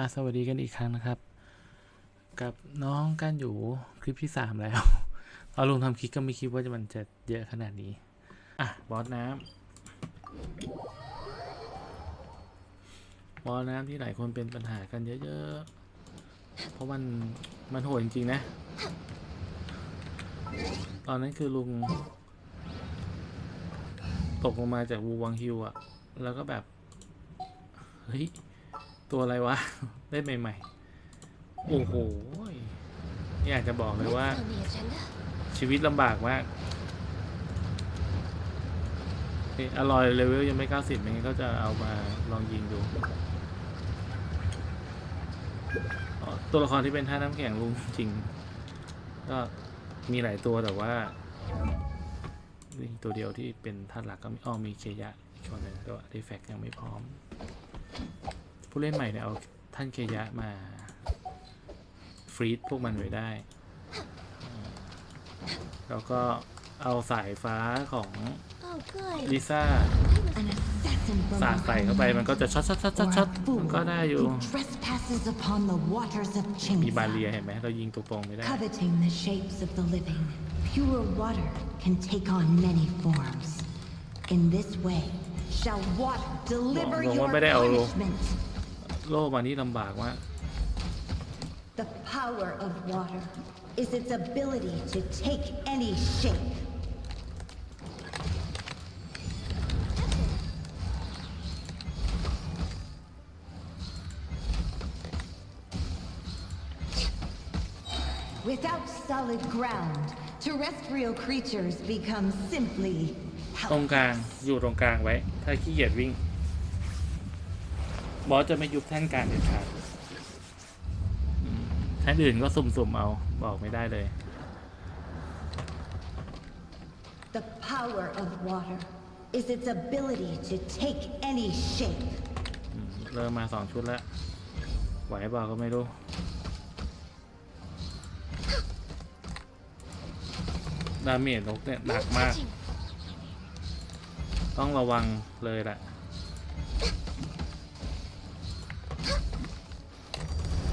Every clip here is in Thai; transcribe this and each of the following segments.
อะสวัสดีกันอีกครั้งนะครับ กับน้องกันอยู่คลิปที่สามแล้วตอนลงทำคลิปก็ไม่คิดว่าจะมันจะเยอะขนาดนี้ อะ บอสน้ำบอสน้ำที่หลายคนเป็นปัญหากันเยอะๆ เพราะมันมันโหดจริงๆนะ ตอนนั้นคือลุง ตกลงมาจากวูวังฮิวอะแล้วก็แบบ เฮ้ย ตัวอะไรวะ เล่นใหม่ๆ โอ้โหนี่อยากจะบอกเลยว่า ชีวิตลำบากมากอร่อยเลเวลยังไม่ 90ไม่งั้นก็จะเอามาลองยิงดู ตัวละครที่เป็นท่าน้ำแข็งลุงจริง ก็มีหลายตัวแต่ว่าตัวเดียวที่เป็นท่าหลักก็มีอ้อมีเคยะอีกคนหนึ่งก็ดีแฟกยังไม่พร้อม ผู้เล่นใหม่เนี่ยเอาท่านเคยะมาฟรีดพวกมันไว้ได้ แล้วก็เอาสายฟ้าของ Oh, good. ลิซ่า An assassin from สาดใส่เข้าไปมันก็จะช็อตช็อตช็อตช็อต or ช็อต a fool มันก็ได้อยู่ who trespasses upon the waters of มีบา Chingsa, เรียเห็นไหมเรายิงตรงๆไม่ได้ coveting the shapes of the living. Pure water can take on many forms. In this way, shall water deliver Vâng, your vâng, bên đây ẩu luôn. punishment. โลกมานี่ลำบากมาก The power of water is its ability to take any shape. Without solid ground, terrestrial creatures become simply ตรงกลางอยู่ตรงกลางไว้ ถ้าขี้เกียจวิ่ง บอสจะไม่ยุบแท่นกลางเด็ดขาดอืมแท่นอื่นก็สุ่มๆเอา บอกไม่ได้เลย The power of water is its ability to take any shape. อืมเริ่มมาสองชุดแล้ว ไหวเปล่าก็ไม่รู้ดาเมจนกเนี่ยหนัก No มาก touching. ต้องระวังเลยแหละ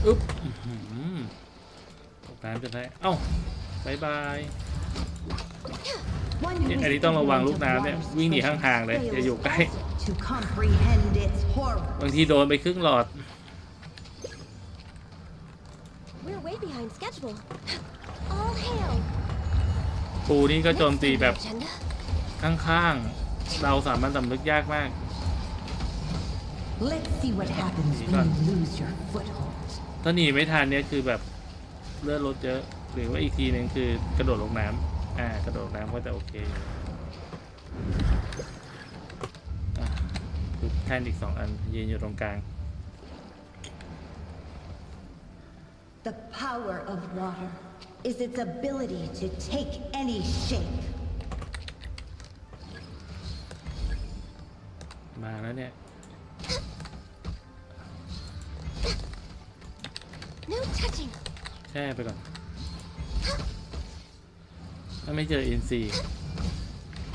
อึ๊บอื้อหือตกน้ำจะได้ เอ้าบายบาย One who เนี่ย is อันนี้ต้องระวังลูกน้ำเนี่ย ignorant of วิ่งหนี water's ห่างๆเลยอย่าอยู่ใกล้ fails To comprehend its horror. บางทีโดนไปครึ่งหลอด We're way behind schedule. All hail. ปูนี่ก็โจม Next ตี on the แบบ agenda. ข้างๆ เราสามารถสำนึกยากมาก Let's see what happens Gì when con? you lose your foothold. ถ้าหนีไม่ทันเนี่ยคือแบบเลือดลดเยอะ หรือว่าอีกทีหนึ่งคือกระโดดลงน้ำอ่ากระโดดลงน้ำก็จะโอเคอยู่อะคือแท่นอีกสองอันยืนอยู่ตรงกลาง The power of water is its ability to take any shape. มาแล้วเนี่ย ช่ไปก่อน ถ้าไม่เจออินซี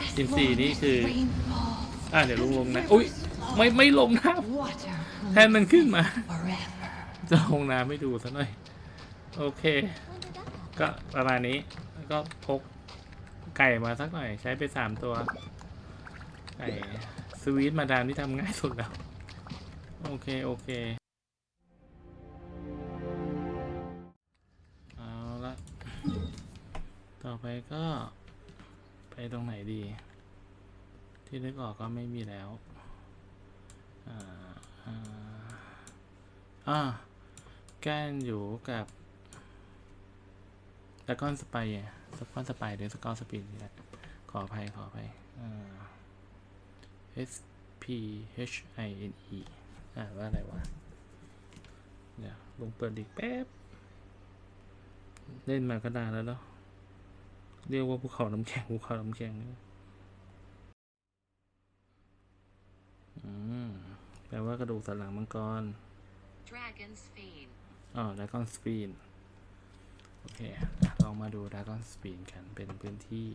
As Xin xì long đi as thì- rain falls, อะเดี๋ยวลงลงนะ อุ้ยไม่ไม่ลงน้ำแทนมันขึ้นมา จะลงน้ำไม่ดูซะหน่อย โอเค ก็ประมาณนี้ ก็พกไก่มาสักหน่อย ใช้ไปสามตัว ไก่สวีทมาดามที่ทำง่ายสุดแล้ว โอเค โอเค ที่นึกออกก็ไม่มีแล้ว อ่า อ่า แก้นอยู่กับสกอนสไปร์สกอนสไปหรือสกอนสปีดนี่แหละขออภัยขออภัยอ่า S P H I N E อ่าว่าอะไรวะ เดี๋ยวลงเปิดอีกแป๊บ เล่นมาก็นานแล้วเนาะเรียกว่าภูเขาน้ำแข็งภูเขาน้ำแข็งมแปล ว่ากระดูกสันหลังมังกร Dragon's Fane. อ๋อดากอนสปีนโอเคอะลองมาดูดากอนสปีนกัน เป็นพื้นที่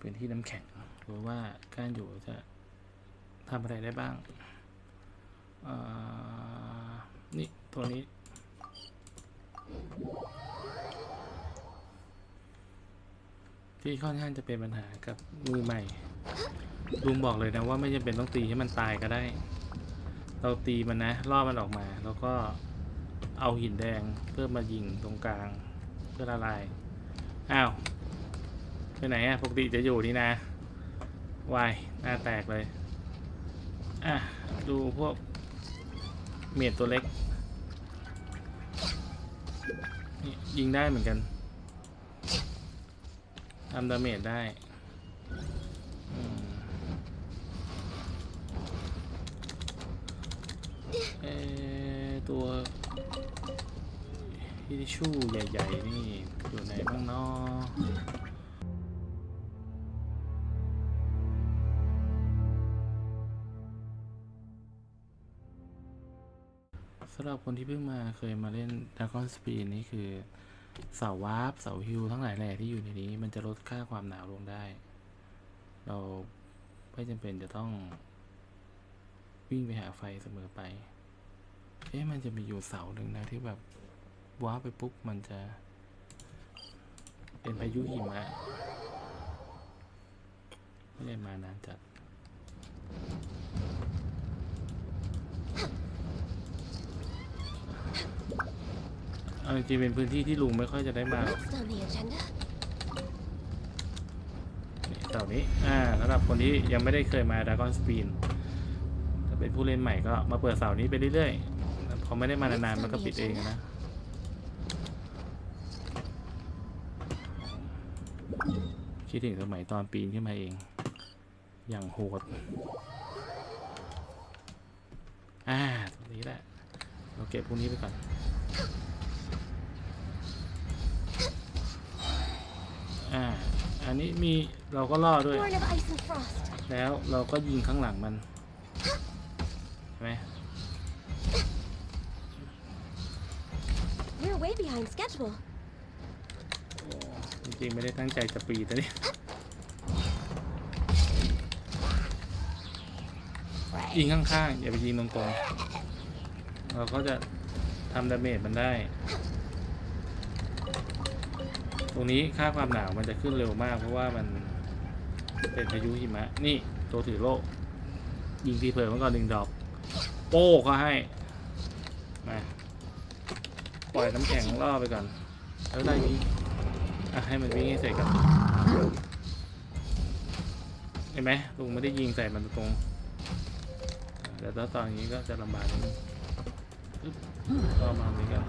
พื้นที่น้ำแข็งรู้ว่าการอยู่จะทำอะไรได้บ้างเอ่อนี่ ตัวนี้ ที่ค่อนข้างจะเป็นปัญหากับมือใหม่ ลุงบอกเลยนะว่าไม่จำเป็นต้องตีให้มันตายก็ได้ เราตีมันนะล่อมันออกมา แล้วก็เอาหินแดงเพื่อมายิงตรงกลางเพื่อละลาย อ้าวไปไหนอะปกติจะอยู่นี่นะวายหน้าแตกเลย อะ ดูพวกเมดตัวเล็ก ยิงได้เหมือนกันทำดาเมจได้อืมเออ ตัวฮิดิชูใหญ่ ๆ นี่อยู่ไหนบ้างเนาะสำหรับคนที่เพิ่งมาเคยมาเล่น Dragon Speed นี่คือ เสาวาร์ปเสาฮิวทั้งหลายแหล่ที่อยู่ในนี้ มันจะลดค่าความหนาวลงได้ เราไม่จำเป็นจะต้องวิ่งไปหาไฟเสมอไป อ๊ะมันจะมีอยู่เสาหนึ่งนะที่แบบว้าไปปุ๊บมันจะ เป็นพายุหิมะไม่ได้มานานจัดเอาจริงเป็นพื้นที่ที่ลุงไม่ค่อยจะได้มาหรอก Next on the agenda. นี่เสาร์นี้ อ่าสำหรับคนที่ยังไม่ได้เคยมา Dragon Speed ถ้าเป็นผู้เล่นใหม่ก็มาเปิดเสานี้ไปเรื่อยๆ พอไม่ได้มานานๆมันก็ปิดเองอะนะคิดถึงสมัยตอนปีนขึ้นมาเอง อย่างโหด อ่าตรงนี้แหละ เราเก็บพวกนี้ไปก่อน อ่า อันนี้มีเราก็ล่อด้วย แล้วเราก็ยิงข้างหลังมัน ใช่ไหม behind schedule. จริงๆไม่ได้ตั้งใจจะปีแต่นี่ ยิงข้างๆ อย่าไปยิงตรงๆ เราก็จะทำดาเมจมันได้ ตรงนี้ค่าความหนาวมันจะขึ้นเร็วมาก เพราะว่ามันเป็นพายุหิมะ นี่ตัวถือโล่ยิงทีเผลอมันก่อนหนึ่งดอก โป้เขาให้ มา ปล่อยน้ำแข็งล่อไปก่อนแล้วได้นี้อะให้มันวิ่งให้เสร็จก่อนเห็นไหมลุงไม่ได้ยิงใส่มันตรงแต่ถ้าตอนนี้ก็จะลำบากนิดนึงก็มาเหมือนกัน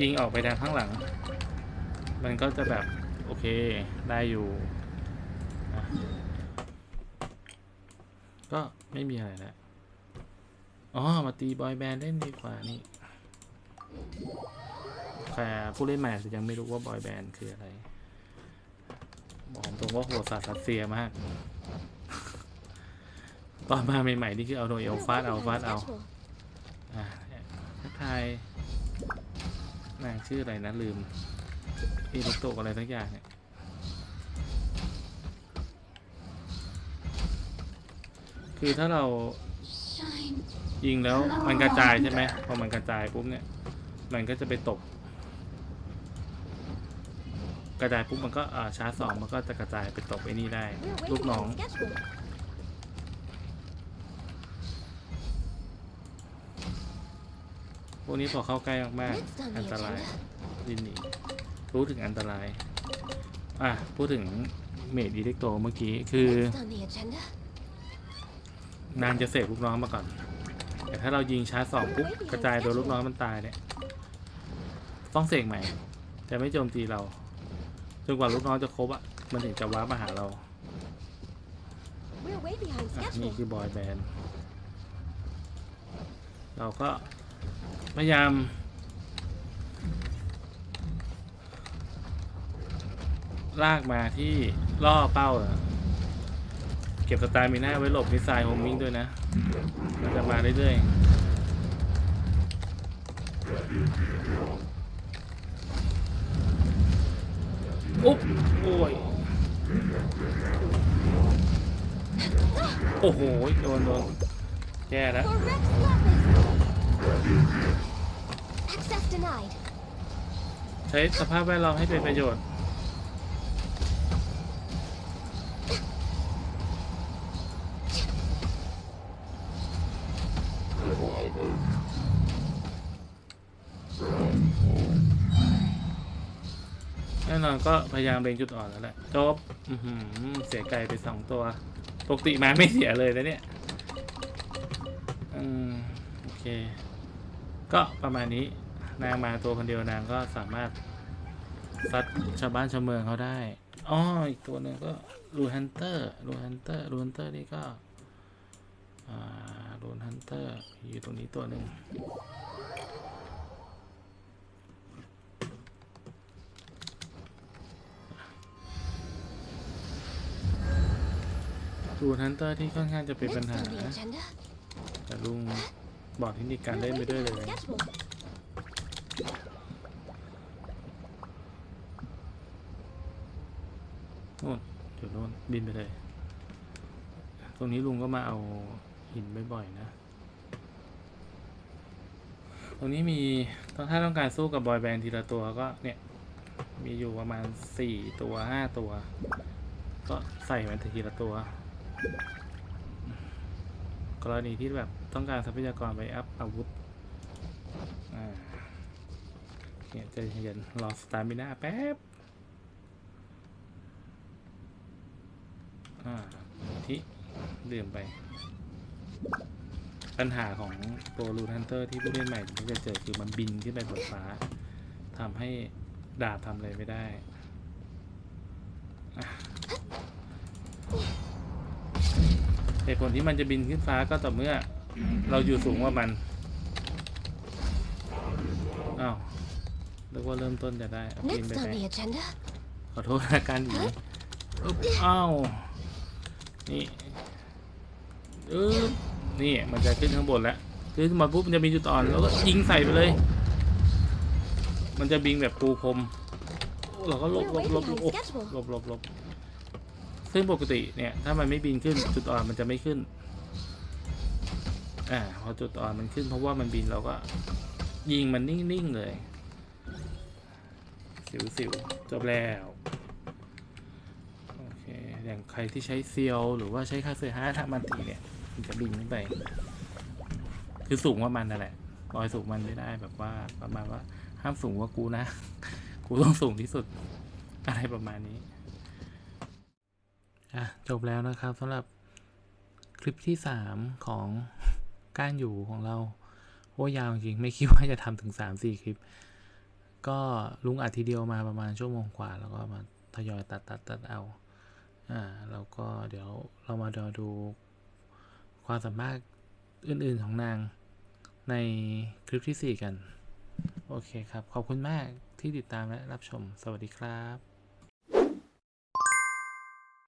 ยิงออกไปทางข้างหลัง มันก็จะแบบโอเคได้อยู่ ก็ไม่มีอะไรแล้วอ๋อ มาตีบอยแบนด์เล่นดีกว่านี่แต่ผู้เล่นใหม่อาจะยังไม่รู้ว่าบอยแบนด์คืออะไร บอกตรงว่าโหดสัสเซียมาก ตอนมาใหม่ๆนี่คือเอาโดยเอล We're ฟาดเอาฟาดเอา อ่าทักทาย นางชื่ออะไรนะลืมเอลิโตอะไรสักอย่างเนี่ยคือถ้าเรายิงแล้วมันกระจายใช่ไหมพอมันกระจายปุ๊บเนี่ย มันก็จะไปตก กระจายปุ๊บมันก็อ่าชาร์จสองมันก็จะกระจายไปตกไอ้นี่ได้ ลูกน้อง behind schedule. พ วกนี้พอเข้าใกล้มากๆ อันตรายดินหนีรู้ถึงอันตราย อะ พูดถึงเมดดีเล็กโตเมื่อกี้ คือนางจะเสกลูกน้องมาก่อน แต่ถ้าเรายิงชาร์จสองปุ๊บกระจายโดนลูกน้องมันตายเนี่ย ต้องเสกใหม่ แต่ไม่โจมตีเราจนกว่าลูกน้องจะครบอะ มันถึงจะว้ามาหาเราอะนี่คือบอยแบนด์เราก็ พยายาม ลากมาที่ล่อเป้า เก็บสตาร์มิน่าไว้หลบมิสไซล์โฮมมิงด้วยนะ มันจะมาเรื่อยๆ อุ๊บโอ้ยโอ้โห โดนโดนแย่แล้ว ใช้สภาพแวดล้อมให้เป็นประโยชน์แน่นอนก็พยายามเล็งจุดอ่อนแล้วแหละจบเสียไก่ไปสองตัว ปกติมาไม่เสียเลยนะเนี่ย อืม โอเค ก็ประมาณนี้นางมาตัวคนเดียวนางก็สามารถซัดชาวบ้านชาวเมืองเขาได้อ๋ออีกตัวหนึ่งก็รูฮันเตอร์รูฮันเตอร์รูฮันเตอร์นี่ก็อ่ารูนฮันเตอร์อยู่ตรงนี้ตัวหนึ่งรูนฮันเตอร์ที่ค่อนข้างจะเป็นปัญหา on the agenda, แต่ลุง บอกเทคนิคการเล่นไป way ด้วยเลย schedule. นู่นเดี๋ยวนู่นบินไปเลย ตรงนี้ลุงก็มาเอาหินบ่อยๆนะ ตรงนี้มีถ้าต้องการสู้กับบอยแบนด์ทีละตัวก็เนี่ย มีอยู่ประมาณสี่ตัวห้าตัว ก็ใส่มันทีละตัว กรณีที่แบบ ต้องการทรัพยากรไปอัพอาวุธอ่าเนี่ยใจะเย็นรอสตาร์มิน่าแป๊บที่ลืมไป ปัญหาของตัวรูนฮันเตอร์ที่ผู้เล่นใหม่จะเจอคือมันบินขึ้นไปบนฟ้าทำให้ดาบทำอะไรไม่ได้เหตุผลที่มันจะบินขึ้นฟ้าก็ต่อเมื่อ เราอยู่สูงกว่ามัน อ้าวเรียกว่าเริ่มต้นจะได้เอาบิน Next ไป on แทน the agenda, ขอโทษนะการหนีอึ๊บอ้าว นี่อึ๊บนี่มันจะขึ้นข้างบนแล้ว ขึ้นมาปุ๊บมันจะมีจุดอ่อน แล้วก็ยิงใส่ไปเลย มันจะบิงแบบปูพรมโอ้เราก็หลบหลบหลบโอ้หลบหลบหลบซึ่งปกติเนี่ย ถ้ามันไม่บินขึ้น จุดอ่อนมันจะไม่ขึ้น อ่าพอจุดอ่อนมันขึ้นเพราะว่ามันบินเราก็ยิงมันนิ่งๆเลย สิวๆ จบแล้วโอเคอย่างใครที่ใช้เซียวหรือว่าใช้คาเซฮาทำมันตีเนี่ย มันจะบินขึ้นไป คือสูงกว่ามันนั่นแหละลอยสูงมันไม่ได้แบบว่าประมาณว่าห้ามสูงกว่ากูนะ กูต้องสูงที่สุดอะไรประมาณนี้อะจบแล้วนะครับสำหรับคลิปที่สามของ การอยู่ของเราโอ้ยาวจริงไม่คิดว่าจะทำถึงสามสี่คลิป ก็ลุงอัดทีเดียวมาประมาณชั่วโมงกว่า แล้วก็มาทยอยตัดตัดตัดเอาอ่าแล้วก็เดี๋ยวเรามาดูดูความสามารถอื่นๆของนางในคลิปที่ 4 กัน โอเคครับ ขอบคุณมากที่ติดตามและรับชม สวัสดีครับ